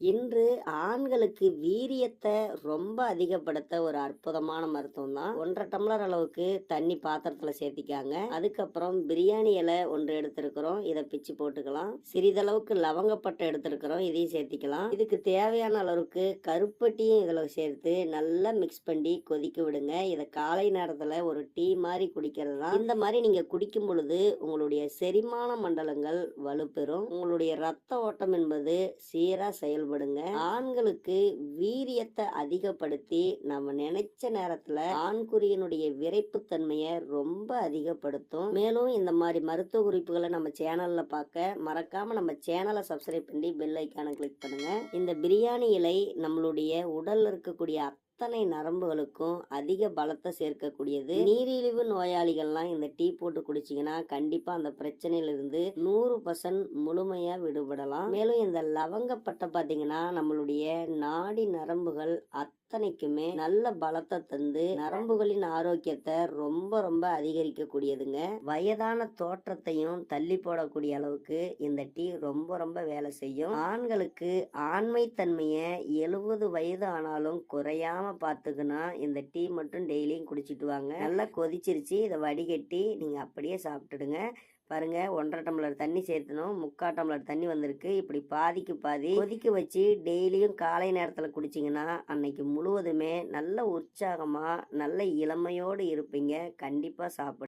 இன்று ஆண்களுக்கு வீரியத்தை ரொம்ப அதிகப்படுத்த ஒரு அற்புதமான மருத்துவம் தான் ஒன்றரை டம்ளர் அளவுக்கு தண்ணி பாத்திரத்துல சேர்த்திக்காங்க. அதுக்கப்புறம் பிரியாணி இலை ஒன்று எடுத்திருக்கிறோம். இதை பிச்சு போட்டுக்கலாம். சிறிதளவுக்கு லவங்கப்பட்டை எடுத்திருக்கிறோம். இதையும் சேர்த்திக்கலாம். இதுக்கு தேவையான அளவுக்கு கருப்பட்டியும் இதில் சேர்த்து நல்லா மிக்ஸ் பண்ணி கொதிக்க விடுங்க. இதை காலை நேரத்தில் ஒரு டீ மாதிரி குடிக்கிறது தான் இந்த மாதிரி நீங்க குடிக்கும் பொழுது உங்களுடைய செரிமான மண்டலங்கள் வலுப்பெறும். உங்களுடைய ரத்த ஓட்டம் என்பது சீராக சீரா செயல்படுங்க ஆண்களுக்கு வீரியத்தை அதிகப்படுத்தி நம்ம நினைச்ச நேரத்துல ஆண்குறியினுடைய விரைப்புத்தன்மையை ரொம்ப அதிகப்படுத்தும். மேலும் இந்த மாதிரி மருத்துவ குறிப்புகளை நம்ம சேனல்ல பார்க்க மறக்காம நம்ம சேனலை சப்ஸ்கிரைப் பண்ணி பெல் ஐக்கானை கிளிக் பண்ணுங்க. இந்த பிரியாணி இலை நம்மளுடைய உடல்ல இருக்கக்கூடிய அத்தனை நரம்புகளுக்கும் அதிக பலத்தை சேர்க்கக்கூடியது. நீரிழிவு நோயாளிகள்லாம் இந்த டீ போட்டு குடிச்சிங்கன்னா கண்டிப்பா அந்த பிரச்சனையில இருந்து நூறு பர்சன்ட் முழுமையா விடுபடலாம். மேலும் இந்த லவங்கப்பட்டை பாத்தீங்கன்னா நம்மளுடைய நாடி நரம்புகள் அத்தனைக்குமே நல்ல பலத்தை தந்து நரம்புகளின் ஆரோக்கியத்தை ரொம்ப ரொம்ப அதிகரிக்க கூடியதுங்க வயதான தோற்றத்தையும் தள்ளி போடக்கூடிய அளவுக்கு இந்த டீ ரொம்ப ரொம்ப வேலை செய்யும். ஆண்களுக்கு ஆண்மை தன்மையை எழுபது வயது ஆனாலும் குறையாம பார்த்துக்கணும் இந்த டீ மட்டும் டெய்லியும் குடிச்சிட்டு வாங்க. நல்லா கொதிச்சிருச்சு. இதை வடிகட்டி நீங்கள் அப்படியே சாப்பிட்டுடுங்க. பாருங்க ஒன்றரை டம்ளர் தண்ணி சேர்த்தணும். முக்கால் டம்ளர் தண்ணி வந்திருக்கு. இப்படி பாதிக்கு பாதி கொதிக்க வச்சு டெய்லியும் காலை நேரத்தில் குடிச்சிங்கன்னா அன்னைக்கு முழுவதுமே நல்ல உற்சாகமாக நல்ல இளமையோடு இருப்பீங்க. கண்டிப்பாக சாப்பிடு